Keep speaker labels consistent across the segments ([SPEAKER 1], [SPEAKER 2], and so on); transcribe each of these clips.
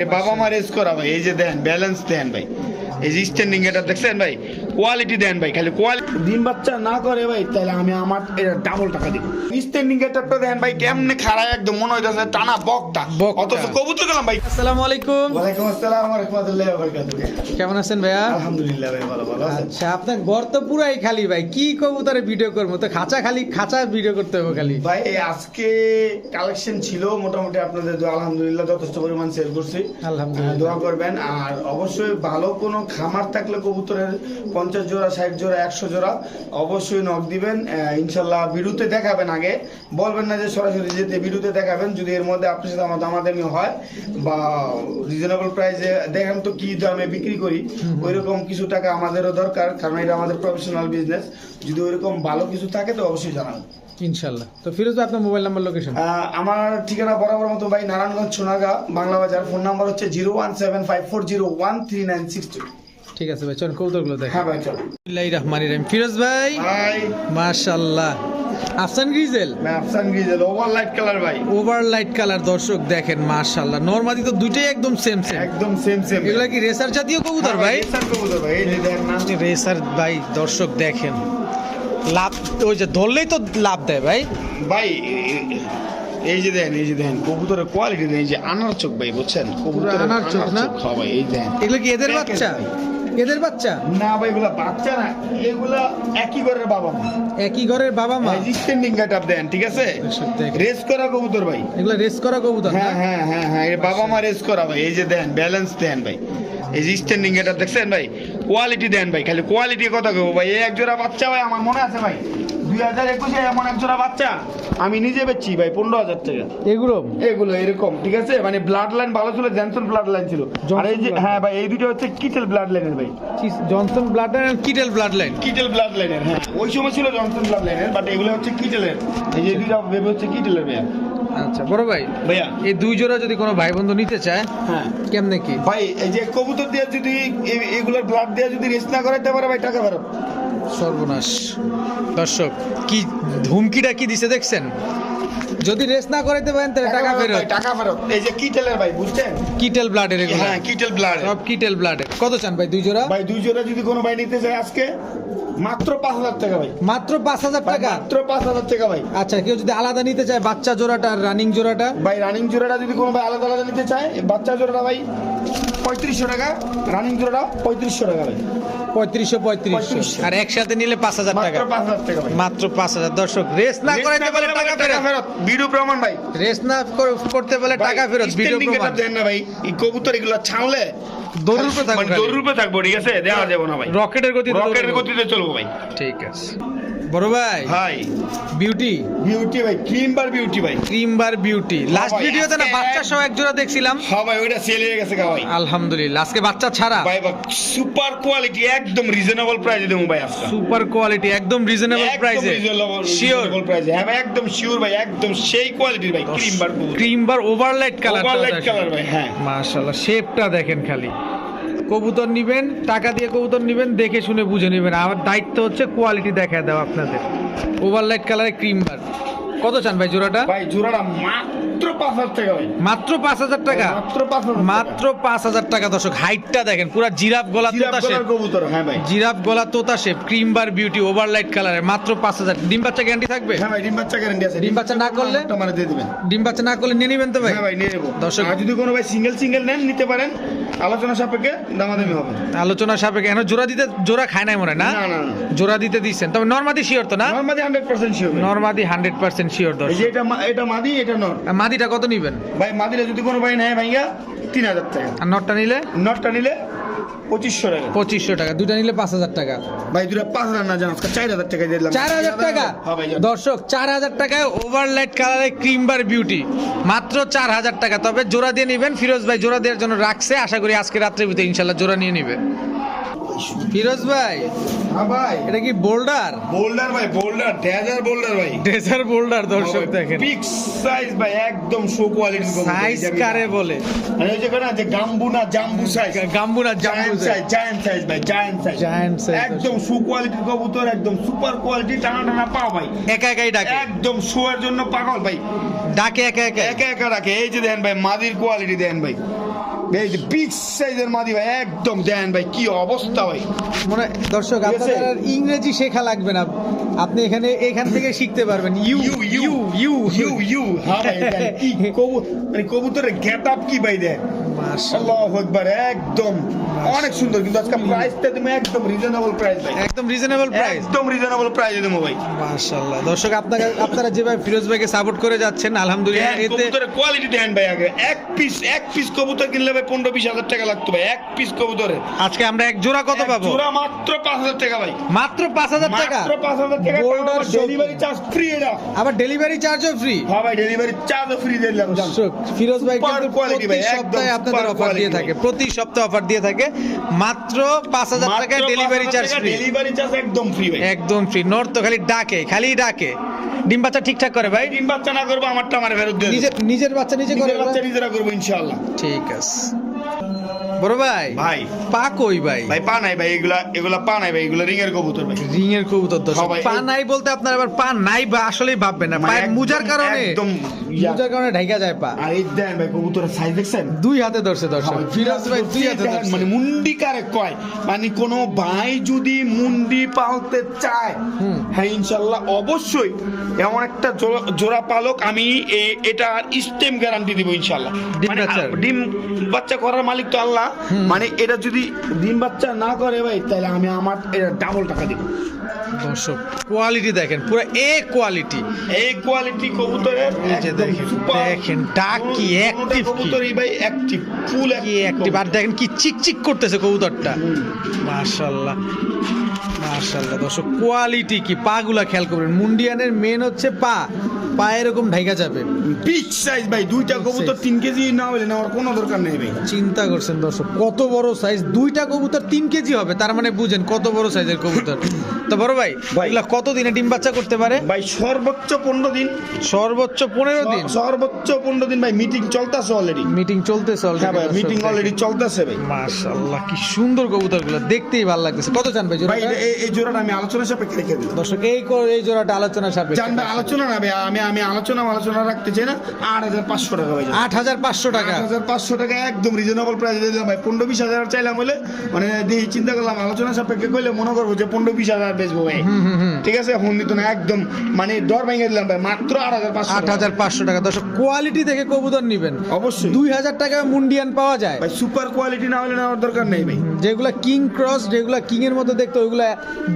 [SPEAKER 1] বাবা মা রেস করা ভাই এই যে দেন ব্যালেন্স দেন ভাই। এই যে স্ট্যান্ডিং এটা দেখছেন ভাই? কোয়ালিটি দেন ভাই খালি কোয়ালিটি দিন বাচ্চা না করে ভাই তাহলে আমি আমার এটা ডাবল টাকা দিব। স্ট্যান্ডিং এটাটা দেন ভাই কেমনে খাড়ায় একদম মনে হইতাছে টানা বকটা। অথচ কবুতর গেলাম ভাই।
[SPEAKER 2] আসসালামু আলাইকুম।
[SPEAKER 1] ওয়ালাইকুম আসসালাম ওয়া রাহমাতুল্লাহি ওয়া বারাকাতুহু।
[SPEAKER 2] কেমন আছেন ভাইয়া?
[SPEAKER 1] আলহামদুলিল্লাহ ভাই ভালো ভালো আছেন?
[SPEAKER 2] আচ্ছা আপনার ঘর তো পুরাই খালি ভাই কি কবুতরে ভিডিও করব? তো খাঁচা খালি খাঁচা ভিডিও করতে হবে খালি।
[SPEAKER 1] ভাই আজকে কালেকশন ছিল মোটামুটি আপনাদের দোয়া আলহামদুলিল্লাহ যথেষ্ট পরিমাণ সেল করছি।
[SPEAKER 2] আলহামদুলিল্লাহ।
[SPEAKER 1] দোয়া করবেন আর অবশ্যই ভালো কোনো খামার থাকলে কবুতরের পঞ্চাশ জোড়া ষাট জোড়া একশো জোড়া অবশ্যই নক দিবেন। ইনশাল্লাহ ভিডিওতে দেখাবেন আগে। বলবেন না যে সরাসরি যেতে ভিডিওতে দেখাবেন যদি এর মধ্যে আপনার সাথে আমার দামাদামি হয় বা রিজনেবল প্রাইসে দেখেন তো কি দামে বিক্রি করি ওইরকম কিছু টাকা আমাদেরও দরকার কারণ এটা আমাদের প্রফেশনাল বিজনেস যদি ওইরকম ভালো কিছু থাকে তো অবশ্যই জানাবেন।
[SPEAKER 2] ইনশাল্লাহ। তো ফিরোজ আপনার মোবাইল নাম্বার লোকেশন
[SPEAKER 1] আমার ঠিকানা বরাবর মতো ভাই নারায়ণগঞ্জ সোনাগা বাংলা বাজার ফোন নাম্বার হচ্ছে zero one seven five four zero one three nine six two
[SPEAKER 2] ঠিক আছে ভাই চল কৌতুকগুলো দেখ।
[SPEAKER 1] হ্যাঁ ভাই চল।
[SPEAKER 2] রহমান রহিম। ফিরোজ ভাই মাশাল্লাহ আফসান গ্রিজেল?
[SPEAKER 1] আফসান গ্রিজেল ওভার লাইট কালার ভাই।
[SPEAKER 2] ওভার লাইট কালার দর্শক দেখেন মাশাআল্লাহ। নরমাদি তো দুইটাই একদম সেম সেম
[SPEAKER 1] একদম সেম সেম
[SPEAKER 2] এগুলা কি রেসার জাতীয় কবুতর ভাই?
[SPEAKER 1] হ্যাঁ, রেসার কবুতর ভাই এই দেখেন নাম
[SPEAKER 2] রেসার ভাই দর্শক দেখেন। লাভ ওই যে ধরলেই তো লাভ দেয় ভাই।
[SPEAKER 1] ভাই এই যে দেন এই যে দেন কবুতরের কোয়ালিটি দেন এই যে আনার চোখ ভাই বুঝছেন? কবুতরের
[SPEAKER 2] আনার চোখ না
[SPEAKER 1] ভাই এই দেন।
[SPEAKER 2] এগুলো কি এদের বাচ্চা? এদের বাচ্চা?
[SPEAKER 1] না ভাই এগুলা বাচ্চা না। এগুলা একই ঘরের বাবা মা।
[SPEAKER 2] একই ঘরের বাবা মা?
[SPEAKER 1] স্ট্যান্ডিং গেট আপ দেন ঠিক আছে। রেস করা কবুতর ভাই।
[SPEAKER 2] এগুলা রেস করা কবুতর
[SPEAKER 1] হ্যাঁ হ্যাঁ হ্যাঁ হ্যাঁ এর বাবা মা রেস করা ভাই। এই যে দেন ব্যালেন্স দেন ভাই। এই যে স্ট্যান্ডিং এটা দেখছেন ভাই? কোয়ালিটি দেন ভাই খালি কোয়ালিটি কথা কব ভাই। এই এক জোড়া বাচ্চা ভাই আমার মনে আছে ভাই। দুই হাজার একুশে এমন এক জোড়া বাচ্চা আমি নিজে বেচছি ভাই পনেরো হাজার টাকা।
[SPEAKER 2] এগুলো?
[SPEAKER 1] এগুলো এরকম ঠিক আছে? মানে ব্লাড লাইন ভালো ছিল জেনসন ব্লাড লাইন ছিল। আর এই যে হ্যাঁ ভাই এই দুটো হচ্ছে কিটেল ব্লাড লাইনের ভাই।
[SPEAKER 2] Johnson blood line Kittel blood line
[SPEAKER 1] Kittel blood লাইনের হ্যাঁ। ওই সময় ছিল জনসন ব্লাড লাইনের বাট এগুলো হচ্ছে কিটেলের এই যে দুইটা ভেবে হচ্ছে কিটেলের ভাইয়া।
[SPEAKER 2] আচ্ছা বড় ভাই
[SPEAKER 1] ভাইয়া।
[SPEAKER 2] এই দুই জোড়া যদি কোনো ভাই বন্ধু নিতে চায়
[SPEAKER 1] হ্যাঁ।
[SPEAKER 2] কেমনে কি?
[SPEAKER 1] ভাই এই যে কবুতর দিয়ে যদি এগুলোর ব্লাড দিয়ে যদি রেস্ট না করাইতে পারে ভাই টাকা ফেরত
[SPEAKER 2] সর্বনাশ। দর্শক কি ধুমকিটা কি দিছে দেখছেন? যদি রেস না করাইতে পারেন তাহলে টাকা ফেরত।
[SPEAKER 1] টাকা ফেরত। এই যে কিটেলের ভাই বুঝছেন?
[SPEAKER 2] কিটেল ব্লাডের এগুলো।
[SPEAKER 1] হ্যাঁ কিটেল ব্লাড
[SPEAKER 2] সব কিটেল ব্লাডের কত চান ভাই দুই জোড়া?
[SPEAKER 1] ভাই দুই জোড়া যদি কোনো ভাই নিতে চায় আজকে মাত্র পাঁচ হাজার টাকা ভাই।
[SPEAKER 2] মাত্র পাঁচ হাজার টাকা?
[SPEAKER 1] মাত্র পাঁচ হাজার টাকা ভাই।
[SPEAKER 2] আচ্ছা কেউ যদি আলাদা নিতে চায় বাচ্চা জোড়াটা আর রানিং জোড়াটা?
[SPEAKER 1] ভাই রানিং জোড়াটা যদি কোনো ভাই আলাদা আলাদা নিতে চায় বাচ্চা জোড়াটা ভাই পঁয়ত্রিশশো টাকা। রানিং জোড়াটা পঁয়ত্রিশশো টাকা ভাই।
[SPEAKER 2] পঁয়ত্রিশশো পঁয়ত্রিশশো। আর একসাথে নিলে পাঁচ হাজার টাকা।
[SPEAKER 1] মাত্র পাঁচ হাজার।
[SPEAKER 2] দর্শক রেস না করাইতে পারলে টাকা ফেরত।
[SPEAKER 1] ভিডিও প্রমাণ ভাই।
[SPEAKER 2] রেস না করতে পারলে টাকা ফেরত।
[SPEAKER 1] Standing
[SPEAKER 2] প্রমাণ।
[SPEAKER 1] দেন না ভাই। এই কবুতর এগুলো ছাড়লে
[SPEAKER 2] দৌড় উপরে থাকবে
[SPEAKER 1] মানে দৌড় উপরে থাকব ঠিক আছে? দেওয়া যাবে না ভাই।
[SPEAKER 2] রকেটের গতি
[SPEAKER 1] রকেটের গতিতে চলবো ভাই।
[SPEAKER 2] ঠিক আছে। বড় ভাই
[SPEAKER 1] ভাই।
[SPEAKER 2] বিউটি
[SPEAKER 1] বিউটি ভাই ক্রিম বার বিউটি ভাই।
[SPEAKER 2] ক্রিম বার বিউটি লাস্ট ভিডিওতে না বাচ্চা সহ এক জোড়া দেখছিলাম।
[SPEAKER 1] হ্যাঁ ভাই ওইটা সেল হয়ে গেছে গা ভাই।
[SPEAKER 2] আলহামদুলিল্লাহ আজকে বাচ্চা ছাড়া।
[SPEAKER 1] ভাই সুপার কোয়ালিটি একদম রিজনেবল প্রাইসে দেবো ভাই আজকে।
[SPEAKER 2] সুপার কোয়ালিটি একদম রিজনেবল প্রাইসে শিওর
[SPEAKER 1] প্রাইসে হ্যাঁ ভাই একদম শিওর ভাই একদম সেই কোয়ালিটির ভাই cream bar
[SPEAKER 2] cream bar over light colour
[SPEAKER 1] Overlight colour ভাই, হ্যাঁ।
[SPEAKER 2] মাশাআল্লাহ শেপটা দেখেন খালি। কবুতর নিবেন, টাকা দিয়ে কবুতর নিবেন, দেখে শুনে বুঝে নেবেন। আমার দায়িত্ব হচ্ছে কোয়ালিটি দেখা দেওয়া আপনাদের। ওভারলাইট কালারের ক্রিম বার কত চান ভাই জোড়াটা?
[SPEAKER 1] ভাই, জোড়াটা মাত্র পাঁচ হাজার টাকা
[SPEAKER 2] মাত্র পাঁচ হাজার টাকা?
[SPEAKER 1] মাত্র পাঁচ হাজার
[SPEAKER 2] মাত্র পাঁচ হাজার টাকা দর্শক হাইটটা দেখেন পুরা জিরাফ গলা তোতা শেপ
[SPEAKER 1] কবুতর হ্যাঁ ভাই।
[SPEAKER 2] জিরাফ গলা তোতা shape cream bar beauty over light কালারে মাত্র পাঁচ হাজার। ডিম বাচ্চা গ্যারান্টি থাকবে?
[SPEAKER 1] হ্যাঁ ভাই ডিম বাচ্চা গ্যারান্টি আছে।
[SPEAKER 2] ডিম বাচ্চা না করলে?
[SPEAKER 1] মানে দিয়ে দিবেন।
[SPEAKER 2] ডিম বাচ্চা না করলে নিয়ে নিবেন তো ভাই?
[SPEAKER 1] হ্যাঁ ভাই নিয়ে নেব।
[SPEAKER 2] দর্শক-
[SPEAKER 1] যদি কোনো ভাই সিঙ্গেল সিঙ্গেল নেন নিতে পারেন আলোচনা সাপেক্ষে দামাদামি হবে।
[SPEAKER 2] আলোচনা সাপেক্ষে এখন জোড়া দিতে জোড়া খায় নাই মনে হয় না? জোড়া দিতে দিচ্ছেন তবে নর্মাদি শিওর তো না?
[SPEAKER 1] নর্মালি হান্ড্রেড পার্সেন্ট শিওর
[SPEAKER 2] নর্মাদি হান্ড্রেড পার্সেন্ট শিওর দর্শক।
[SPEAKER 1] এটা মাদি এটা নর।
[SPEAKER 2] মাদিটা কত নিবেন?
[SPEAKER 1] ভাই মাদিরা যদি কোনো ভাই নেয় ভাইয়া তিন হাজার টাকা।
[SPEAKER 2] আর নটটা নিলে?
[SPEAKER 1] নটটা নিলে পঁচিশশো টাকা।
[SPEAKER 2] পঁচিশশো টাকা দুটা নিলে পাঁচ হাজার টাকা।
[SPEAKER 1] ভাই দুটা পাঁচ হাজার না জানো চার হাজার টাকা দিয়ে দিলাম।
[SPEAKER 2] চার হাজার টাকা?
[SPEAKER 1] হ্যাঁ
[SPEAKER 2] দর্শক চার হাজার টাকায় ওভারলাইট কালারে ক্রিম বার বিউটি মাত্র চার হাজার টাকা তবে জোড়া দিয়ে নিবেন। ফিরোজ ভাই জোড়া দেওয়ার জন্য রাখছে। আশা করি আজকে রাত্রের ভিতরে ইনশাল্লাহ জোড়া নিয়ে নিবে। ফিরোজ ভাই?
[SPEAKER 1] হ্যাঁ ভাই।
[SPEAKER 2] এটা কি বোল্ডার?
[SPEAKER 1] বোল্ডার ভাই বোল্ডার ডেজার বোল্ডার ভাই।
[SPEAKER 2] ডেজার বোল্ডার দর্শক দেখেন।
[SPEAKER 1] বিগ সাইজ ভাই একদম শো কোয়ালিটি
[SPEAKER 2] সাইজ কারে বলে?
[SPEAKER 1] মানে ওই যে না যে গাম্বু না জাম্বু সাইজ
[SPEAKER 2] গাম্বু না জাম্বু
[SPEAKER 1] সাইজ জায়ান্ট সাইজ ভাই জায়ান্ট সাইজ
[SPEAKER 2] Giant size,
[SPEAKER 1] একদম শু কোয়ালিটির কবুতর একদম সুপার কোয়ালিটি টানা টানা পাও ভাই।
[SPEAKER 2] একা একাই ডাকে।
[SPEAKER 1] একদম শোয়ার জন্য পাগল ভাই।
[SPEAKER 2] ডাকে একা একা
[SPEAKER 1] একা একা রাখে এই যে দেন ভাই মাদির কোয়ালিটি দেন ভাই। এই যে বিগ সাইজের মাদি ভাই একদম দেন ভাই কি অবস্থা ভাই?
[SPEAKER 2] মানে দর্শক ইংরেজি শেখা লাগবে না। আপনি এখানে এখান থেকে শিখতে পারবেন। ইউ
[SPEAKER 1] ইউ ইউ
[SPEAKER 2] ইউ
[SPEAKER 1] ইউ। হ্যাঁ ভাই কি মানে কবুতরের গেট আপ কি ভাই দেন?
[SPEAKER 2] মাশাআল্লাহ।
[SPEAKER 1] আল্লাহু একদম। অনেক সুন্দর কিন্তু আজকে প্রাইসটা তুমি একদম রিজনেবল প্রাইস ভাই।
[SPEAKER 2] একদম রিজনেবল প্রাইস
[SPEAKER 1] একদম রিজনেবল প্রাইসে দেবো ভাই।
[SPEAKER 2] মাশাআল্লাহ। দর্শক আপনারা আপনারা যেভাবে ফিরোজ ভাইকে সাপোর্ট করে যাচ্ছেন আলহামদুলিল্লাহ এতে
[SPEAKER 1] কবুতরের কোয়ালিটি দেন ভাই আগে। এক পিস এক পিস কবুতর কিনলে পনেরো বিশ হাজার টাকা লাগতো ভাই এক পিস কবুতরের।
[SPEAKER 2] আজকে আমরা এক জোড়া কত পাবো?
[SPEAKER 1] জোড়া মাত্র পাঁচ হাজার টাকা ভাই।
[SPEAKER 2] মাত্র পাঁচ হাজার টাকা?
[SPEAKER 1] মাত্র পাঁচ হাজার টাকা ডেলিভারি চার্জ ফ্রি এটা
[SPEAKER 2] আবার ডেলিভারি চার্জও ফ্রি
[SPEAKER 1] হ্যাঁ ভাই ডেলিভারি চার্জও ফ্রি দিলাম।
[SPEAKER 2] ফিরোজ ভাই কিন্তু প্রতি
[SPEAKER 1] একদম
[SPEAKER 2] সপ্তাহে আপনাদের অফার দিয়ে থাকে। প্রতি সপ্তাহে অফার দিয়ে থাকে। মাত্র পাঁচ হাজার টাকা delivery charge free
[SPEAKER 1] delivery charge একদম ফ্রি ভাই।
[SPEAKER 2] একদম ফ্রি নর্থ তো খালি ডাকে খালি ডাকে। ডিম বাচ্চা ঠিকঠাক করে ভাই?
[SPEAKER 1] ডিম বাচ্চা না করব আমারটা আমার ফেরত দিয়ে
[SPEAKER 2] নিজের নিজের বাচ্চা নিজে করে
[SPEAKER 1] নিজের বাচ্চা নিজেরা করব ইনশাআল্লাহ।
[SPEAKER 2] ঠিক আছে। বড় ভাই।
[SPEAKER 1] ভাই।
[SPEAKER 2] পা কই ভাই?
[SPEAKER 1] ভাই পা নাই ভাই এগুলা এগুলা পা নাই ভাই এগুলা রিং এর কবুতর ভাই।
[SPEAKER 2] রিং এর কবুতর পা নাই বলতে আপনার আবার পা নাই বা আসলেই ভাববেন না।
[SPEAKER 1] মানে
[SPEAKER 2] পায়ের মুজার কারণে
[SPEAKER 1] একদম
[SPEAKER 2] মুজার কারণে ঢাইকা যায় পা।
[SPEAKER 1] আর এই দেন ভাই কবুতরের সাইজ দেখছেন?
[SPEAKER 2] দুই হাতে ধরছে দর্শক। ফিরোজ ভাই দুই হাতে ধরছে।
[SPEAKER 1] মানে মুন্ডি কারে কয়? মানে কোন ভাই যদি মুন্ডি পালতে চায়। হ্যাঁ ইনশাল্লাহ অবশ্যই এমন একটা জোড়া- জোড়া পালক আমি এটা স্টেম গ্যারান্টি দিব ইনশাল্লাহ।
[SPEAKER 2] ডিম
[SPEAKER 1] মানে ডিম বাচ্চা করার মালিক তো আল্লাহ মানে এটা যদি ডিম বাচ্চা না করে ভাই তাহলে আমি আমার এটা ডাবল টাকা দিব।
[SPEAKER 2] দর্শক কোয়ালিটি দেখেন পুরো এ কোয়ালিটি
[SPEAKER 1] এই কোয়ালিটি কবুতরের
[SPEAKER 2] এই দেখেন, দেখেন, ডাক কি, কি।
[SPEAKER 1] কবুতরই ভাই অ্যাক্টিভ ফুল
[SPEAKER 2] কি একটি আর দেখেন কি চিকচিক করতেছে কবুতরটা। মাশাল্লাহ মাশাল্লাহ। দর্শক কোয়ালিটি কি? পা গুলা খেয়াল করবেন। মুন্ডিয়ানের মেন হচ্ছে পা। পা এরকম ঢাইকা যাবে।
[SPEAKER 1] বিগ সাইজ ভাই দুইটা কবুতর তিন কেজি না হলে নেওয়ার কোনো দরকার নেই ভাই।
[SPEAKER 2] চিন্তা করছেন দর্শক কত বড় সাইজ দুইটা কবুতর তিন কেজি হবে তার মানে বুঝেন কত বড় সাইজের কবুতর। তো বড় ভাই। এগুলা কত দিনে ডিম বাচ্চা করতে পারে?
[SPEAKER 1] ভাই সর্বোচ্চ পনেরো দিন।
[SPEAKER 2] সর্বোচ্চ পনেরো দিন?
[SPEAKER 1] সর্বোচ্চ পনেরো দিন ভাই মিটিং চলতেছে অলরেডি
[SPEAKER 2] মিটিং চলতেছে
[SPEAKER 1] হ্যাঁ ভাই মিটিং অলরেডি চলতেছে ভাই।
[SPEAKER 2] মাশাআল্লাহ কি সুন্দর কবুতর কবুতরগুলো দেখতেই ভালো লাগতেছে। কত চান ভাই
[SPEAKER 1] ভাই এই- জোড়াটা আমি আলোচনা সাপেক্ষে রেখে দিলাম।
[SPEAKER 2] দর্শক এই এই জোড়াটা আলোচনা সাপেক্ষে।
[SPEAKER 1] জানবে আলোচনা না ভাই আমি আমি আলোচনা আলোচনা রাখতে চাই না আট হাজার পাঁচশো টাকা ভাই
[SPEAKER 2] আট হাজার পাঁচশো টাকা।
[SPEAKER 1] আট হাজার পাঁচশো টাকা একদম রিজনেবল প্রাইস দিয়ে দিলাম ভাই। পনেরো বিশ হাজার চাইলাম বলে মানে দিয়ে চিন্তা করলাম আলোচনা সাপেক্ষে কইলে মনে করব যে পনেরো বিশ হাজার বেচবো ভাই। ঠিক আছে? ফোন দিত না একদম মানে দর ভেঙে দিলাম ভাই মাত্র আট হাজার পাঁচশো
[SPEAKER 2] আট হাজার পাঁচশো টাকা। দর্শক কোয়ালিটি দেখে কবুতর নিবেন।
[SPEAKER 1] অবশ্যই।
[SPEAKER 2] দুই হাজার টাকা মুন্ডিয়ান পাওয়া যায়।
[SPEAKER 1] ভাই সুপার কোয়ালিটি না হলে নেওয়ার দরকার নেই ভাই।
[SPEAKER 2] যেগুলা কিং ক্রস যেগুলা কিং এর মতো দেখতে ওইগুলো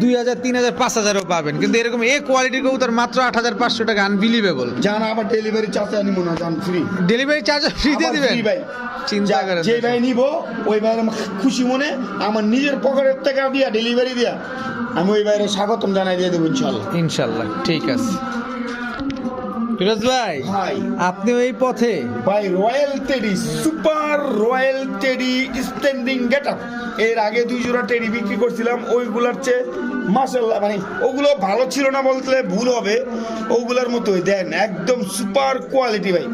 [SPEAKER 2] দুই হাজার তিন হাজার পাঁচ হাজারও পাবেন। কিন্তু এরকম এ কোয়ালিটির কবুতর মাত্র আট হাজার পাঁচশো টাকা আনবিলিভেবল
[SPEAKER 1] জান আবার ডেলিভারি চার্জ আনি মনে জান ফ্রি
[SPEAKER 2] ডেলিভারি চার্জ ফ্রি দিয়ে দিবেন
[SPEAKER 1] ভাই।
[SPEAKER 2] চিন্তা করেন
[SPEAKER 1] যে ভাই নিব ওই ভাইয়ের খুশি মনে আমার নিজের পকেটের টাকা দিয়া ডেলিভারি দিয়া আমি ওই ভাইয়ের স্বাগতম জানাই দিয়ে দেবো ইনশাল্লাহ।
[SPEAKER 2] ইনশাল্লাহ ঠিক আছে। ফিরোজ ভাই
[SPEAKER 1] ভাই।
[SPEAKER 2] আপনি ওই পথে।
[SPEAKER 1] ভাই royal teddy super royal teddy standing get up এর আগে দুই জোড়া টেডি বিক্রি করছিলাম ওইগুলার চেয়ে মাসাল্লাহ মানে ওগুলো ভালো ছিল না বলতে ভুল হবে। ওগুলার মতোই দেন একদম সুপার কোয়ালিটি ভাই।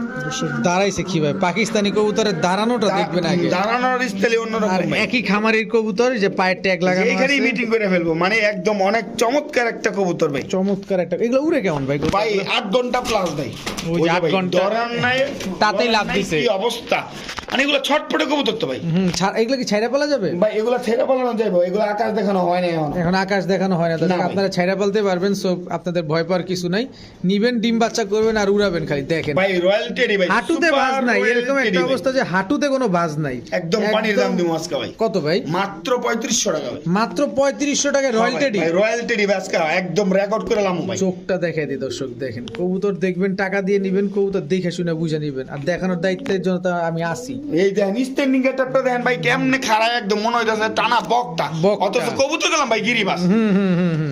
[SPEAKER 2] দাঁড়াইছে কি ভাই? পাকিস্তানি কবুতরের দাঁড়ানোটা দেখবেন আগে।
[SPEAKER 1] দাঁড়ানোর স্টাইলে অন্যরকম
[SPEAKER 2] একই খামারির কবুতর যে পায়ের ট্যাগ লাগানো
[SPEAKER 1] এইখানেই মিটিং করে ফেলব মানে একদম অনেক চমৎকার একটা কবুতর ভাই।
[SPEAKER 2] চমৎকার একটা এগুলো উড়ে কেমন ভাই?
[SPEAKER 1] ভাই আট ঘণ্টা প্লাস ভাই
[SPEAKER 2] ওই যে
[SPEAKER 1] ওই যে
[SPEAKER 2] আট ঘণ্টা।
[SPEAKER 1] ধরার নাই
[SPEAKER 2] তাতেই লাভ দিছে।
[SPEAKER 1] কি অবস্থা? মানে এগুলো ছটপটে কবুতর তো ভাই।
[SPEAKER 2] হুম এগুলো কি ছাইরা পালা যাবে?
[SPEAKER 1] ভাই এগুলো ছেড়ে পালানো যাবে এগুলো আকাশ দেখানো হয় না এখন।
[SPEAKER 2] এখন আকাশ দেখানো হয় না।
[SPEAKER 1] না
[SPEAKER 2] আপনারা ছাইরা পালতে পারবেন সো আপনাদের ভয় পাওয়ার কিছু নাই। নিবেন ডিম বাচ্চা করবেন আর উড়াবেন খালি দেখেন।
[SPEAKER 1] ভাই রয়্যাল টেডি ভাই
[SPEAKER 2] হাঁটুতে বাজ নাই এরকম একটা অবস্থা যে হাঁটুতে কোনো বাজ নাই।
[SPEAKER 1] একদম পানির দাম দিব আজকে ভাই।
[SPEAKER 2] কত ভাই?
[SPEAKER 1] মাত্র পঁয়ত্রিশশো টাকা ভাই।
[SPEAKER 2] মাত্র পঁয়ত্রিশশো টাকা রয়্যাল টেডি?
[SPEAKER 1] রয়্যাল টেডি আজকে একদম রেকর্ড করে লাম ভাই।
[SPEAKER 2] চোখটা দেখাই দিই দর্শক দেখেন। কবুতর দেখবেন টাকা দিয়ে নিবেন কবুতর দেখে শুনে বুঝে নিবেন। আর দেখানোর দায়িত্বের জন্য তো আমি আসি
[SPEAKER 1] এই দেখেন স্ট্যান্ডিং গেটআপটা দেখেন ভাই কেমনে খাড়া একদম মনে হইতাছে টানা বকটা। অথচ কবুতর গেলাম ভাই গিরিবাস।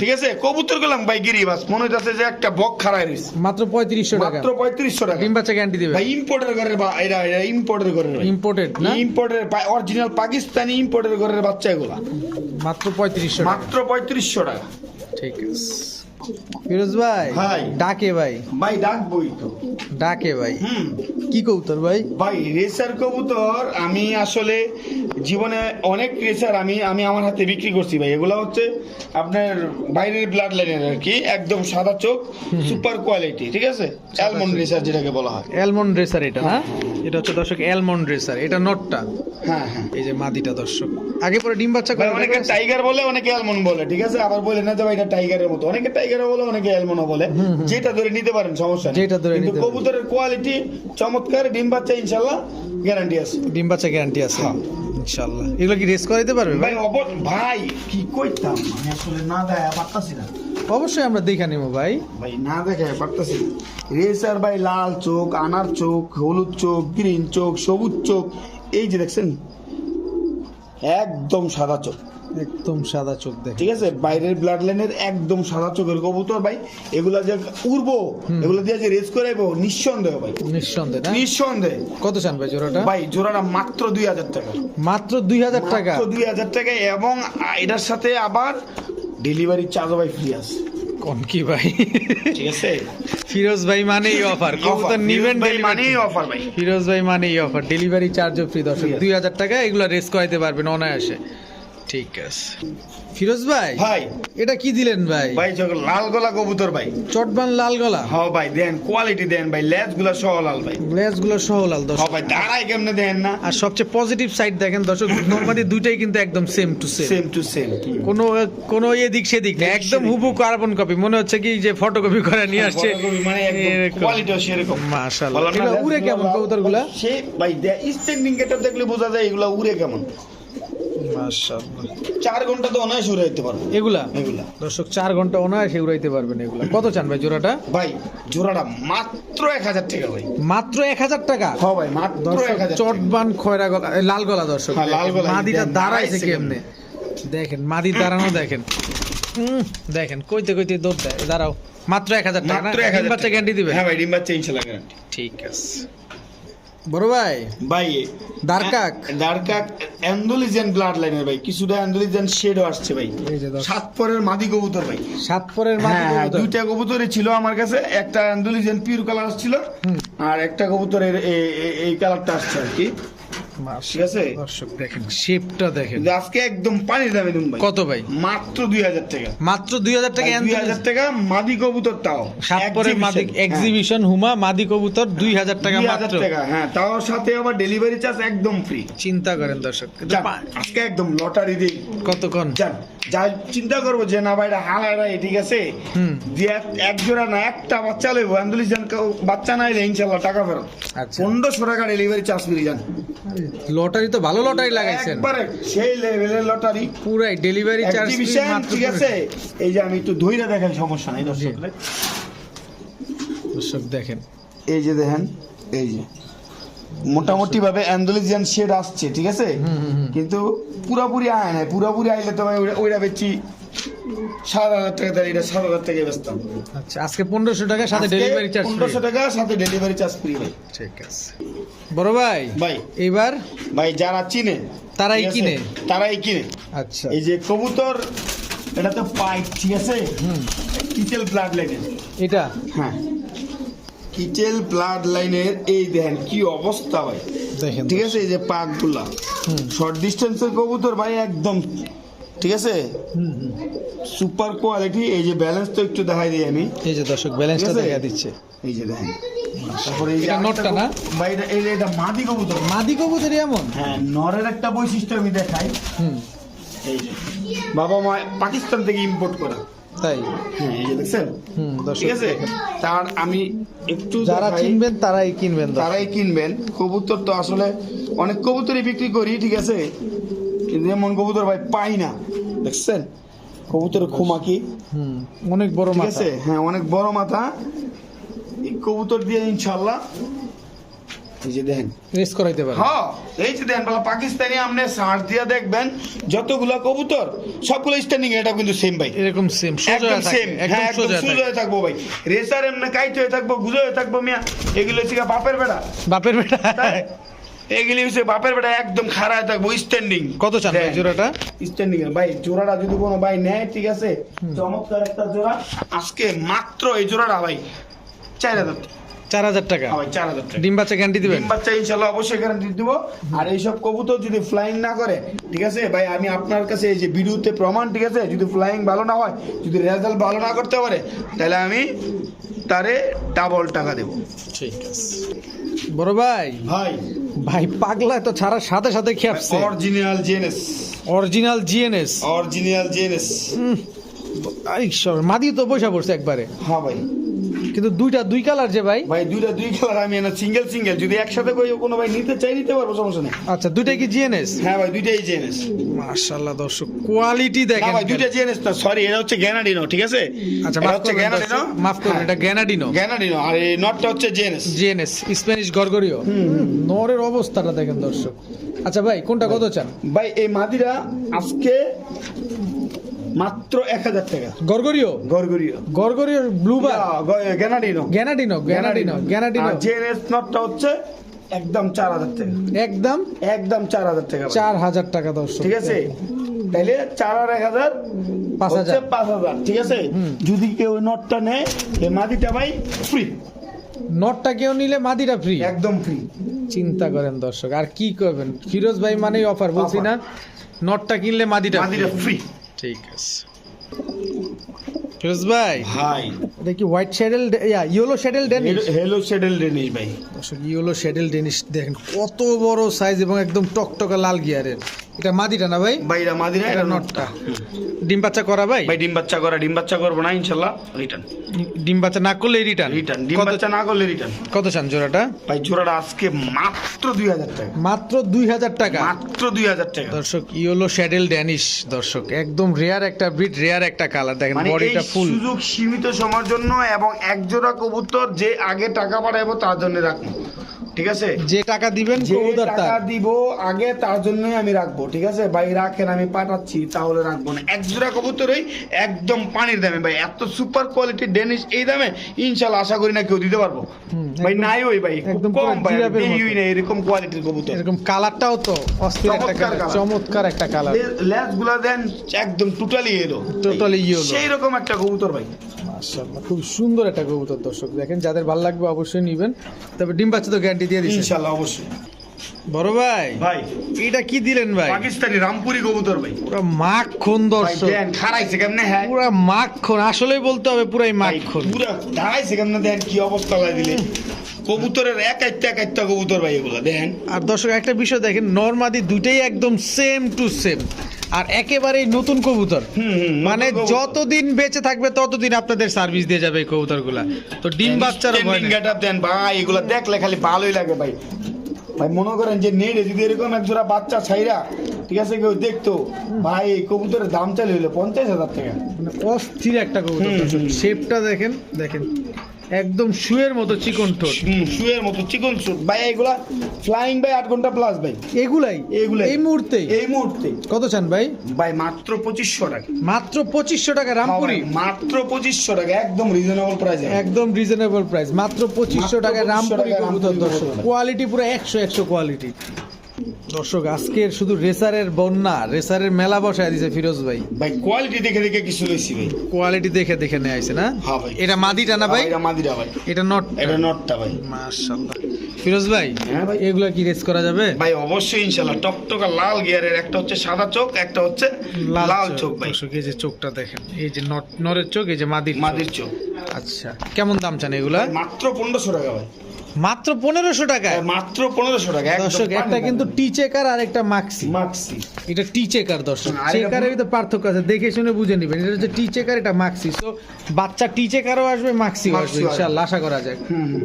[SPEAKER 1] ঠিক আছে? কবুতর গেলাম ভাই গিরিবাস। মনে হইতাছে যে একটা বক খাড়ায় রইছে।
[SPEAKER 2] মাত্র পঁয়ত্রিশশো টাকা।
[SPEAKER 1] মাত্র পঁয়ত্রিশশো টাকা।
[SPEAKER 2] ডিম বাচ্চা গ্যারান্টি দেবে
[SPEAKER 1] ভাই ইম্পোর্টের ঘরের বা এটা এটা ইম্পোর্টের ঘরের
[SPEAKER 2] ইম্পোর্টেড না?
[SPEAKER 1] ইম্পোর্টের অরিজিনাল পাকিস্তানি ইম্পোর্টের ঘরের বাচ্চা এগুলা।
[SPEAKER 2] মাত্র পঁয়ত্রিশশো টাকা।
[SPEAKER 1] মাত্র পঁয়ত্রিশশো টাকা।
[SPEAKER 2] ঠিক আছে। ফিরোজ ভাই
[SPEAKER 1] ভাই।
[SPEAKER 2] ডাকে ভাই।
[SPEAKER 1] ভাই ডাকবই তো।
[SPEAKER 2] ডাকে ভাই।
[SPEAKER 1] হুম।
[SPEAKER 2] কি কৌতর ভাই?
[SPEAKER 1] ভাই রেসার কবুতর আমি আসলে জীবনে অনেক রেসার আমি আমি আমার হাতে বিক্রি করছি ভাই। এগুলো হচ্ছে আপনার বাইরের ব্লাড লাইনের আর কি একদম সাদা চোখ সুপার কোয়ালিটি ঠিক আছে? অ্যালমন্ড রেসার যেটাকে বলা হয়।
[SPEAKER 2] অ্যালমন্ড রেসার এটা হ্যাঁ? এটা হচ্ছে দর্শক অ্যালমন্ড রেসার এটা নটটা।
[SPEAKER 1] হ্যাঁ হ্যাঁ।
[SPEAKER 2] এই যে মাদিটা দর্শক। আগে পরে ডিম বাচ্চা করে
[SPEAKER 1] অনেকে টাইগার বলে অনেকে অ্যালমন্ড বলে ঠিক আছে? আবার বলে না যে ভাই এটা টাইগারের মতো। অনেকে টাইগারও বলে অনেকে বলে যেটা ধরে নিতে পারেন সমস্যা নেই।
[SPEAKER 2] যেটা ধরে
[SPEAKER 1] কিন্তু কবুতরের কোয়ালিটি চমৎকার ডিম বাচ্চা ইনশাল্লাহ গ্যারান্টি আছে।
[SPEAKER 2] ডিম বাচ্চা গ্যারান্টি আছে।
[SPEAKER 1] হ্যাঁ।
[SPEAKER 2] ইনশাআল্লাহ। এগুলো কি রেস করাইতে পারবে ভাই?
[SPEAKER 1] ভাই কি কইতাম? আমি আসলে না দেয় পারতাছি না।
[SPEAKER 2] অবশ্যই আমরা দেখে নিব ভাই।
[SPEAKER 1] ভাই না দেখে পারতাছি। রেসার ভাই লাল চোখ আনার চোখ হলুদ চোখ গ্রিন চোখ সবুজ চোখ। এই যে দেখছেন একদম সাদা চোখ।
[SPEAKER 2] একদম সাদা চোখ দেখে।
[SPEAKER 1] ঠিক আছে? বাইরের ব্লাড লাইনের একদম সাদা চোখের কবুতর ভাই। এগুলা যে উড়বো এগুলো দিয়ে যে রেস করাইবো নিঃসন্দেহ ভাই।
[SPEAKER 2] নিঃসন্দেহে
[SPEAKER 1] নিঃসন্দেহ।
[SPEAKER 2] কত চান ভাই জোড়াটা?
[SPEAKER 1] ভাই জোড়াটা মাত্র দুই হাজার টাকা।
[SPEAKER 2] মাত্র দুই হাজার টাকা?
[SPEAKER 1] দুই হাজার টাকা এবং এটার সাথে আবার ডেলিভারি চার্জ ভাই ফ্রি আছে।
[SPEAKER 2] কোন কি ভাই?
[SPEAKER 1] ঠিক আছে?
[SPEAKER 2] ফিরোজ ভাই মানেই অফার কবুতর নিবেন
[SPEAKER 1] ভাই মানেই অফার ভাই।
[SPEAKER 2] ফিরোজ ভাই মানেই অফার ডেলিভারি চার্জও ফ্রি দর্শক। দুই হাজার টাকা এগুলো রেস করাইতে পারবেন অনায়াসে। ঠিক আছে। ফিরোজ ভাই?
[SPEAKER 1] ভাই।
[SPEAKER 2] এটা কি দিলেন ভাই?
[SPEAKER 1] ভাই যখন লাল গলা কবুতর ভাই।
[SPEAKER 2] চটবান লাল গলা?
[SPEAKER 1] হ্যাঁ ভাই দেন কোয়ালিটি দেন ভাই লেজগুলা সহ লাল ভাই।
[SPEAKER 2] গ্লেজগুলো সহ লাল
[SPEAKER 1] হ্যাঁ
[SPEAKER 2] দর্শক
[SPEAKER 1] ভাই দাঁড়াই কেমনে দেন না?
[SPEAKER 2] আর সবচেয়ে পজিটিভ সাইড দেখেন দর্শক নর্মালি দুইটাই কিন্তু একদম same to same
[SPEAKER 1] same to same
[SPEAKER 2] কোনো কোনো এদিক সেদিক না একদম হুবু কার্বন কপি মনে হচ্ছে কি যে ফটোকপি করে নিয়ে আসছে?
[SPEAKER 1] মানে একদম কোয়ালিটিও সেরকম।
[SPEAKER 2] মাশাআল্লাহ। উড়ে কেমন। কবুতরগুলা?
[SPEAKER 1] সে ভাই স্ট্যান্ডিং গেটআপ দেখলে বোঝা যায় এগুলা উড়ে কেমন।
[SPEAKER 2] মাশাআল্লাহ।
[SPEAKER 1] চার ঘণ্টা তো অনায়াসে উড়ে পারব।
[SPEAKER 2] এগুলা?
[SPEAKER 1] এগুলা।
[SPEAKER 2] দর্শক চার ঘণ্টা অনায়াসে উড়াইতে পারবেন এগুলা। কত চান ভাই জোড়াটা?
[SPEAKER 1] ভাই জোড়াটা মাত্র এক হাজার টাকা ভাই।
[SPEAKER 2] মাত্র এক হাজার টাকা?
[SPEAKER 1] হ্যাঁ ভাই মাত্র
[SPEAKER 2] দর্শক
[SPEAKER 1] এক হাজার
[SPEAKER 2] চটবান খয়রা গলা লাল গলা দর্শক।
[SPEAKER 1] হ্যাঁ, লাল
[SPEAKER 2] দেখেন,
[SPEAKER 1] গলা,
[SPEAKER 2] মাদিটা দাঁড়াইছে কেমনে? দেখেন মাদি দাঁড়ানো দেখেন। দেখেন কইতে কইতে দৌড় দেয়। দাঁড়াও মাত্র এক হাজার টাকা
[SPEAKER 1] মাত্র
[SPEAKER 2] বাচ্চা গ্যারান্টি দিবে
[SPEAKER 1] হ্যাঁ ভাই ডিম বাচ্চা ইনশাল্লাহ গ্যারান্টি
[SPEAKER 2] ঠিক আছে। বড় ভাই
[SPEAKER 1] ভাই
[SPEAKER 2] দারকাক?
[SPEAKER 1] দারকাক অ্যান্ডোলিজেন ব্লাড লাইনের ভাই কিছুটা অ্যান্ডোলিজেন শেডও আসছে ভাই। সাত পরের মাদি কবুতর ভাই।
[SPEAKER 2] সাত পরের মাদি
[SPEAKER 1] হ্যাঁ হ্যাঁ
[SPEAKER 2] কবুতর।
[SPEAKER 1] দুইটা কবুতরই ছিল আমার কাছে একটা অ্যান্ডোলিজেন পিওর কালার আসছিল আর একটা কবুতরের এই কালারটা আসছে আর কি। ঠিক আছে?
[SPEAKER 2] দর্শক দেখেন শেপটা দেখেন।
[SPEAKER 1] আজকে একদম পানির দামে দিন ভাই।
[SPEAKER 2] কত ভাই?
[SPEAKER 1] মাত্র দুই হাজার টাকা।
[SPEAKER 2] মাত্র দুই হাজার টাকা
[SPEAKER 1] দুই হাজার টাকা মাদি কবুতর তাও।
[SPEAKER 2] সাত মাদি
[SPEAKER 1] হ্যাঁ।
[SPEAKER 2] এক্সিবিশন হুমা মাদি কবুতর দুই হাজার টাকা মাত্র।
[SPEAKER 1] টাকা হ্যাঁ তাও সাথে আবার ডেলিভারি চার্জ একদম ফ্রি
[SPEAKER 2] চিন্তা করেন দর্শক
[SPEAKER 1] যান,
[SPEAKER 2] পা-
[SPEAKER 1] আজকে একদম লটারি দিই
[SPEAKER 2] কতক্ষণ
[SPEAKER 1] যান যা চিন্তা করব যে না ভাই এটা হালারা ঠিক আছে? এক- জোড়া না একটা বাচ্চা লইবো। বাচ্চা না এলে ইনশাল্লাহ টাকা ফেরত।
[SPEAKER 2] আচ্ছা।
[SPEAKER 1] পনেরোশো টাকা ডেলিভারি চার্জ ফ্রি যান।
[SPEAKER 2] লটারি তো ভালো লটারি লাগাইছেন।
[SPEAKER 1] একবারে সেই লেভেলের লটারি।
[SPEAKER 2] পুরাই ডেলিভারি চার্জ
[SPEAKER 1] ঠিক আছে। এই যে আমি একটু ধইরা দেখাই সমস্যা নাই দর্শক
[SPEAKER 2] দর্শক দেখেন।
[SPEAKER 1] এই যে দেখেন এই যে। মোটামুটি ভাবে অ্যান্ডোলিজিয়ান শেড আসছে ঠিক আছে। কিন্তু পুরাপুরি আয় নাই পুরাপুরি আইলে তো ওইটা বেচি সাত হাজার টাকা তাহলে এটা সাত হাজার টাকা বেচতাম
[SPEAKER 2] আচ্ছা আজকে পনেরোশো টাকা সাথে ডেলিভারি চার্জ
[SPEAKER 1] পনেরোশো টাকা সাথে ডেলিভারি চার্জ ফ্রি ভাই।
[SPEAKER 2] ঠিক আছে। বড় ভাই
[SPEAKER 1] ভাই।
[SPEAKER 2] এবার
[SPEAKER 1] ভাই যারা চিনে
[SPEAKER 2] তারাই কিনে।
[SPEAKER 1] তারাই কিনে।
[SPEAKER 2] আচ্ছা।
[SPEAKER 1] এই যে কবুতর এটা তো পাইপ ঠিক আছে?
[SPEAKER 2] হুম।
[SPEAKER 1] কিচেল ব্লাড লাইনের
[SPEAKER 2] এটা?
[SPEAKER 1] হ্যাঁ। কিচেল ব্লাড লাইনের এই দেখেন কি অবস্থা ভাই।
[SPEAKER 2] দেখেন
[SPEAKER 1] ঠিক আছে? এই যে পাকগুলা।
[SPEAKER 2] হুম।
[SPEAKER 1] শর্ট ডিস্টেন্সের কবুতর ভাই একদম ঠিক আছে। সুপার কোয়ালিটি এই যে ব্যালেন্স তো একটু দেখাই দিই আমি।
[SPEAKER 2] এই যে দর্শক ব্যালেন্সটা দেখা দিচ্ছে।
[SPEAKER 1] এই যে দেখেন। তারপরে এই যে
[SPEAKER 2] নটটা না?
[SPEAKER 1] ভাই এটা- এটা মাদি কবুতর।
[SPEAKER 2] মাদি কবুতরি এমন?
[SPEAKER 1] হ্যাঁ নরের একটা বৈশিষ্ট্য আমি দেখাই।
[SPEAKER 2] হুম।
[SPEAKER 1] এই যে। বাবা মা পাকিস্তান থেকে ইম্পোর্ট করা।
[SPEAKER 2] তাই?
[SPEAKER 1] হ্যাঁ এই যে দেখছেন? ঠিক আছে? তার আমি একটু
[SPEAKER 2] যারা। চিনবেন তারাই কিনবেন।
[SPEAKER 1] তারাই কিনবেন। কবুতর তো আসলে অনেক কবুতরই বিক্রি করি ঠিক আছে? এমন কবুতর ভাই পাই না দেখছেন? কবুতর খুমাকি।
[SPEAKER 2] হুম অনেক বড়
[SPEAKER 1] ঠিক আছে? হ্যাঁ অনেক বড় মাথা। এই কবুতর দিয়ে ইনশাল্লাহ এই যে দেখেন।
[SPEAKER 2] রেস করাইতে পারে
[SPEAKER 1] হ্যাঁ এই যে দেখেন বলা পাকিস্তানি আপনি সার্চ দিয়ে দেখবেন যতগুলো কবুতর সবগুলো স্ট্যান্ডিং এটা কিন্তু সেম ভাই।
[SPEAKER 2] এরকম সেম সোজা
[SPEAKER 1] সেম হ্যাঁ একদম
[SPEAKER 2] সোজা
[SPEAKER 1] হয়ে থাকব। ভাই। রেসার এমনি কাইট হয়ে থাকব গুজো হয়ে থাকব মিয়া। এগুলো হচ্ছে বাপের বেড়া।
[SPEAKER 2] বাপের বেটা?
[SPEAKER 1] এগুলি হচ্ছে বাপের বেটা একদম খাড়ায় থাকব স্ট্যান্ডিং
[SPEAKER 2] কত চান ভাই জোড়াটা?
[SPEAKER 1] স্ট্যান্ডিং ভাই জোড়াটা যদি কোনো ভাই নেয় ঠিক আছে? চমৎকার একটা জোড়া। আজকে মাত্র এই জোড়াটা ভাই। চার হাজার
[SPEAKER 2] চার হাজার টাকা?
[SPEAKER 1] হ্যাঁ ভাই চার হাজার টাকা।
[SPEAKER 2] ডিম বাচ্চা গ্যারান্টি দিবেন?
[SPEAKER 1] ডিম বাচ্চা ইনশাল্লাহ অবশ্যই গ্যারান্টি দিব। আর এইসব কবুতর যদি ফ্লাইং না করে ঠিক আছে? ভাই আমি আপনার কাছে এই যে ভিডিওতে প্রমাণ ঠিক আছে? যদি ফ্লাইং ভালো না হয় যদি রেজাল্ট ভালো না করতে পারে তাহলে আমি তারে ডাবল টাকা দেব।
[SPEAKER 2] ঠিক আছে। বড় ভাই।
[SPEAKER 1] ভাই।
[SPEAKER 2] ভাই পাগলা তো ছাড়ার সাথে সাথে খেপছে।
[SPEAKER 1] Original GNS
[SPEAKER 2] original GNS
[SPEAKER 1] original GNS ঈশ্বর
[SPEAKER 2] মাদি তো বসে পড়ছে একবারে।
[SPEAKER 1] হ্যাঁ ভাই।
[SPEAKER 2] কিন্তু দুইটা দুই কালার যে ভাই?
[SPEAKER 1] ভাই দুইটা দুই কালার আমি না সিঙ্গেল সিঙ্গেল যদি একসাথে করে কোনো ভাই নিতে চাই নিতে পারব সমস্যা নেই।
[SPEAKER 2] আচ্ছা দুইটাই কি জিএনএস
[SPEAKER 1] হ্যাঁ ভাই দুইটাই জেনেস
[SPEAKER 2] মাশাআল্লাহ দর্শক কোয়ালিটি
[SPEAKER 1] না
[SPEAKER 2] দেখেন
[SPEAKER 1] ভাই দুইটা জেনেস না সরি এটা হচ্ছে গ্যানাডিনো ঠিক আছে?
[SPEAKER 2] আচ্ছা
[SPEAKER 1] এটা হচ্ছে গ্যানাডিনো
[SPEAKER 2] মাফ করবেন এটা গ্যানাডিনো
[SPEAKER 1] গ্যানাডিনো আর এই নটটা হচ্ছে জেনেস
[SPEAKER 2] জিএনএস স্প্যানিশ গরগরিও নরের অবস্থাটা দেখেন দর্শক। আচ্ছা ভাই কোনটা কত চান?
[SPEAKER 1] ভাই এই মাদিরা আজকে মাত্র এক হাজার টাকা।
[SPEAKER 2] গরগরিও?
[SPEAKER 1] গরগরিও।
[SPEAKER 2] গরগরিও ব্লুবার
[SPEAKER 1] গ্যানাডিনো।
[SPEAKER 2] গ্যানাডিনো গ্যানাডিনো গ্যানাডিনো।
[SPEAKER 1] জেনেস নটটা হচ্ছে একদম চার হাজার টাকা।
[SPEAKER 2] একদম?
[SPEAKER 1] একদম চার হাজার টাকা
[SPEAKER 2] চার হাজার টাকা দর্শক।
[SPEAKER 1] ঠিক আছে? তাইলে চার আর এক হাজার
[SPEAKER 2] পাঁচ হাজার।
[SPEAKER 1] পাঁচ হাজার ঠিক আছে? যদি কেউ নটটা নেয় এই মাদিটা ভাই ফ্রি
[SPEAKER 2] নটটা কেউ নিলে মাদিটা ফ্রি
[SPEAKER 1] একদম ফ্রি
[SPEAKER 2] চিন্তা করেন দর্শক আর কি করবেন? ফিরোজ ভাই মানেই অফার বলছি না? নটটা কিনলে মাদিটা
[SPEAKER 1] মাদিটা ফ্রি
[SPEAKER 2] ঠিক আছে। ফিরোজ ভাই
[SPEAKER 1] ভাই।
[SPEAKER 2] দেখি হোয়াইট শ্যাডেল ইয়া yellow saddle Danish
[SPEAKER 1] hello saddle Danish ভাই।
[SPEAKER 2] ইয়েলো শ্যাডেল ডেনিশ দেখেন কত বড় সাইজ এবং একদম টকটকা লাল গিয়ারের এটা মাদিটা না ভাই?
[SPEAKER 1] ভাই এটা মাদিরা
[SPEAKER 2] এটা নটটা। ডিম বাচ্চা করা ভাই?
[SPEAKER 1] ভাই ডিম বাচ্চা করা ডিম বাচ্চা করব না ইনশাল্লাহ রিটার্ন
[SPEAKER 2] ডিম বাচ্চা না করলে রিটার্ন
[SPEAKER 1] রিটার্ন ডিম বাচ্চা না করলে রিটার্ন
[SPEAKER 2] কত চান জোড়াটা?
[SPEAKER 1] ভাই জোড়াটা আজকে মাত্র দুই হাজার টাকা।
[SPEAKER 2] মাত্র দুই হাজার টাকা?
[SPEAKER 1] মাত্র দুই হাজার টাকা।
[SPEAKER 2] দর্শক ইয়েলো শ্যাডেল ড্যানিশ দর্শক একদম রেয়ার একটা ব্রিড রেয়ার একটা কালার দেখেন
[SPEAKER 1] মানে
[SPEAKER 2] বডিটা ফুল
[SPEAKER 1] সুযোগ সীমিত সময়ের জন্য এবং এক জোড়া কবুতর যে আগে টাকা পাঠাবো তার জন্য রাখব। ঠিক আছে?
[SPEAKER 2] যে টাকা দিবেন কবুতর
[SPEAKER 1] টাকা দিব আগে তার জন্যই আমি রাখব। ঠিক আছে? ভাই রাখেন আমি পাঠাচ্ছি তাহলে রাখব না। এক জোড়া কবুতরই একদম পানির দামে ভাই। এত সুপার কোয়ালিটি ডেনিশ এই দামে ইনশাল্লাহ আশা করি না কেউ দিতে পারব। ভাই নাই ওই ভাই।
[SPEAKER 2] একদম
[SPEAKER 1] কম ভাই এরকম কোয়ালিটির কবুতর।
[SPEAKER 2] এরকম কালারটাও তো অস্থির একটা
[SPEAKER 1] চমৎকার
[SPEAKER 2] কালার চমৎকার একটা কালার।
[SPEAKER 1] দেন একদম টোটালি এলো
[SPEAKER 2] Totally yellow।
[SPEAKER 1] সেই রকম একটা কবুতর ভাই।
[SPEAKER 2] মাশাআল্লাহ খুব সুন্দর একটা কবুতর দর্শক। দেখেন যাদের ভালো লাগবে অবশ্যই নেবেন। তবে ডিম বাচ্চা তো গ্যারান্টি দিয়ে
[SPEAKER 1] ইনশাল্লাহ অবশ্যই।
[SPEAKER 2] বড় ভাই
[SPEAKER 1] ভাই।
[SPEAKER 2] এটা কি দিলেন ভাই?
[SPEAKER 1] পাকিস্তানি রামপুরি কবুতর ভাই।
[SPEAKER 2] পুরো মাখন দর্শক।
[SPEAKER 1] দেন খারাইছে কেমনে হ্যাঁ?
[SPEAKER 2] পুরো মাখন আসলেই বলতে হবে পুরাই মাখন।
[SPEAKER 1] পুরা দাঁড়াইছে কেমনে দেন কি অবস্থা দিলে? কবুতরের এক একটা এক একটা কবুতর ভাই এগুলো দেন।
[SPEAKER 2] আর দর্শক একটা বিষয় দেখেন নর্মাদি দুইটাই একদম সেম টু সেম আর একেবারেই নতুন কবুতর। মানে যতদিন বেঁচে থাকবে ততদিন আপনাদের সার্ভিস দিয়ে যাবে এই কবুতরগুলা। তো ডিম বাচ্চারও ভয়।
[SPEAKER 1] দেন ভাই এগুলো দেখলে খালি ভালোই লাগে ভাই। ভাই মনে করেন যে নেড়ে যদি এরকম এক জোড়া বাচ্চা ছাইরা ঠিক আছে কেউ দেখতো ভাই এই কবুতরের দাম চালু হলো পঞ্চাশ হাজার টাকা।
[SPEAKER 2] মানে অস্থির একটা কবুতর। শেপটা দেখেন দেখেন। একদম শুয়ের মতো চিকন ঠোঁট।
[SPEAKER 1] শুয়ের মতো চিকন সুট ভাই এগুলা ফ্লাইং ভাই আট ঘণ্টা প্লাস ভাই।
[SPEAKER 2] এগুলাই?
[SPEAKER 1] এগুলাই।
[SPEAKER 2] এই মুহূর্তে?
[SPEAKER 1] এই মুহূর্তে।
[SPEAKER 2] কত চান ভাই?
[SPEAKER 1] ভাই মাত্র পঁচিশশো টাকা।
[SPEAKER 2] মাত্র পঁচিশশো টাকা রামপুরি?
[SPEAKER 1] হ্যাঁ মাত্র পঁচিশশো টাকা একদম রিজনেবল প্রাইস
[SPEAKER 2] একদম রিজনেবল প্রাইস মাত্র পঁচিশশো টাকা
[SPEAKER 1] 2500
[SPEAKER 2] রামপুরি কবুতর দর্শক কোয়ালিটি পুরো একশো একশো কোয়ালিটি দর্শক আজকের শুধু রেসারের বন্যা রেসারের মেলা বসায় দিছে ফিরোজ ভাই।
[SPEAKER 1] ভাই কোয়ালিটি দেখে দেখে কিছু লইছি ভাই।
[SPEAKER 2] কোয়ালিটি দেখে দেখে নিয়ে আইছে না?
[SPEAKER 1] হ্যাঁ ভাই।
[SPEAKER 2] এটা মাদিটা না ভাই?
[SPEAKER 1] এটা মাদিরা ভাই।
[SPEAKER 2] এটা নট
[SPEAKER 1] এটা নটটা ভাই।
[SPEAKER 2] মাশাআল্লাহ। ফিরোজ ভাই
[SPEAKER 1] হ্যাঁ ভাই।
[SPEAKER 2] এগুলা কি রেস করা যাবে?
[SPEAKER 1] ভাই অবশ্যই ইনশাল্লাহ টকটকা লাল গিয়ারের একটা হচ্ছে সাদা চোখ একটা হচ্ছে লাল চোখ। ভাই।
[SPEAKER 2] দর্শক এই যে চোখটা দেখেন এই যে নট নরের চোখ এই যে মাদির
[SPEAKER 1] মাদির চোখ।
[SPEAKER 2] আচ্ছা কেমন দাম চান এগুলা?
[SPEAKER 1] মাত্র পনেরোশো টাকা ভাই।
[SPEAKER 2] মাত্র পনেরোশো
[SPEAKER 1] ভাই, মাত্র পনেরোশো টাকা
[SPEAKER 2] দর্শক একটা কিন্তু টি চেকার আর একটা মাক্সি
[SPEAKER 1] মাক্সি
[SPEAKER 2] এটা টি চেকার দর্শক চেকারের ভিতরে পার্থক্য আছে দেখে শুনে বুঝে নেবেন। এটা হচ্ছে টি চেকার এটা মাক্সি তো বাচ্চা টি চেকারও আসবে মাক্সিও আসবে। ইনশাআল্লাহ আশা করা যায়।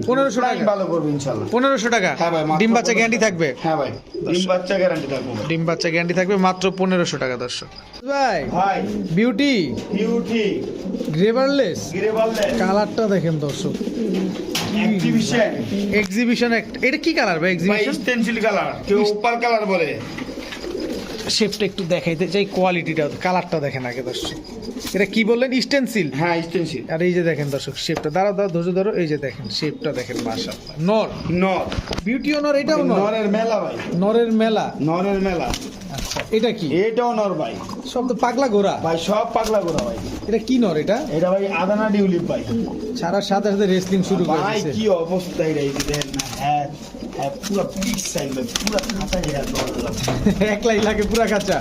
[SPEAKER 2] পনেরোশো টাকা।
[SPEAKER 1] ভালো করবে ইনশাল্লাহ।
[SPEAKER 2] পনেরোশো টাকা?
[SPEAKER 1] হ্যাঁ ভাই
[SPEAKER 2] ডিম বাচ্চা
[SPEAKER 1] 1500
[SPEAKER 2] গ্যারান্টি থাকবে?
[SPEAKER 1] হ্যাঁ ভাই ডিম বাচ্চা গ্যারান্টি থাকবে।
[SPEAKER 2] ডিম বাচ্চা গ্যারান্টি থাকবে মাত্র পনেরোশো টাকা দর্শক। ভাই
[SPEAKER 1] ভাই।
[SPEAKER 2] বিউটি
[SPEAKER 1] বিউটি
[SPEAKER 2] গ্রেভারলেস
[SPEAKER 1] গিরে বললে
[SPEAKER 2] কালারটা দেখেন দর্শক।
[SPEAKER 1] এক্সিবিশন
[SPEAKER 2] এক্সিবিশন এটা কি কালার ভাই এক্সিবিশন
[SPEAKER 1] স্টেনসিল কালার কেউ ওপার কালার বলে।
[SPEAKER 2] শেপটা একটু দেখাইতে চাই কোয়ালিটিটা কালারটা দেখেন আগে দর্শক। এটা কি বললেন? স্টেনসিল
[SPEAKER 1] হ্যাঁ স্টেনশিল
[SPEAKER 2] আর এই যে দেখেন দর্শক শেপটা দাঁড়াও দাঁড়াও ধৈর্য ধরো এই যে দেখেন শেপটা দেখেন মাশাআল্লাহ। নর।
[SPEAKER 1] নর।
[SPEAKER 2] বিউটি নর এটাও নর।
[SPEAKER 1] নরের মেলা ভাই।
[SPEAKER 2] নরের মেলা।
[SPEAKER 1] নরের মেলা।
[SPEAKER 2] এটা কি?
[SPEAKER 1] এটাও নর ভাই।
[SPEAKER 2] সব তো পাগলা ঘোড়া
[SPEAKER 1] ভাই সব পাগলা ঘোড়া ভাই।
[SPEAKER 2] এটা কি নর এটা?
[SPEAKER 1] এটা ভাই আদানা ডিউলিপ ভাই।
[SPEAKER 2] সারা সাথে সাথে রেসলিং শুরু করে
[SPEAKER 1] ভাই কি অবস্থা এটা এই দেখেন না হ্যাঁ হ্যাঁ পুরো ভাই পুরো
[SPEAKER 2] একলাই লাগে পুরা কাঁচা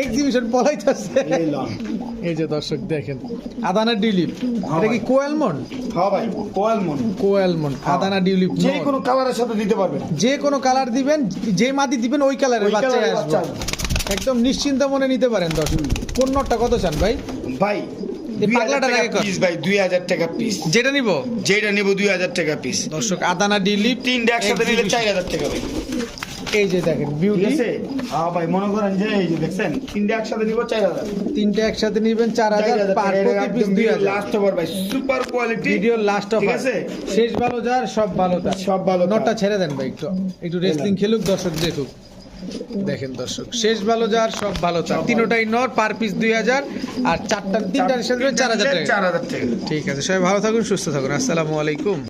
[SPEAKER 2] এক্সিবিশন পলাইতেছে।
[SPEAKER 1] এই
[SPEAKER 2] এই যে দর্শক দেখেন আদানা ডিউলিপ
[SPEAKER 1] হ্যাঁ
[SPEAKER 2] এটা কি। কোয়েলমন
[SPEAKER 1] হ্যাঁ ভাই
[SPEAKER 2] কোয়েলমন আদানা ডিউলিপ
[SPEAKER 1] যে কোনো কালারের সাথে দিতে পারবেন।
[SPEAKER 2] যে কোনো কালার দিবেন যে মাদি দিবেন ওই কালারের বাচ্চা আসবে। একদম নিশ্চিন্ত মনে নিতে পারেন দর্শক। কোন নটটা কত চান ভাই?
[SPEAKER 1] ভাই
[SPEAKER 2] যেটা নিব?
[SPEAKER 1] যেটা নিব দুই হাজার টাকা পিস
[SPEAKER 2] দর্শক আদানা ডিউলিপ
[SPEAKER 1] তিনটা একসাথে নিলে চার হাজার টাকা ভাই।
[SPEAKER 2] এই যে দেখেন বিউটি
[SPEAKER 1] আছে? হ্যাঁ ভাই মনে করেন যে এই যে দেখছেন তিনটা একসাথে নিব চার হাজার।
[SPEAKER 2] একসাথে নিবেন চার হাজার পার প্রতি পিস দুই হাজার।
[SPEAKER 1] লাস্ট ওভার ভাই super quality
[SPEAKER 2] video last off
[SPEAKER 1] ঠিক আছে?
[SPEAKER 2] শেষ ভালো যার সব ভালো তার।
[SPEAKER 1] সব ভালো।
[SPEAKER 2] নটটা ছেড়ে দেন ভাই একটু একটু রেসলিং খেলুক দর্শক দেখুক। দেখেন দর্শক শেষ ভালো যার সব ভালো তার। তিনোটাই নর পার পিস দুই হাজার আর চারটা তিনটার সাথে চার হাজার টাকা।
[SPEAKER 1] চার হাজার টাকা।
[SPEAKER 2] ঠিক আছে সবাই ভালো থাকুন সুস্থ থাকুন। আসসালামু আলাইকুম।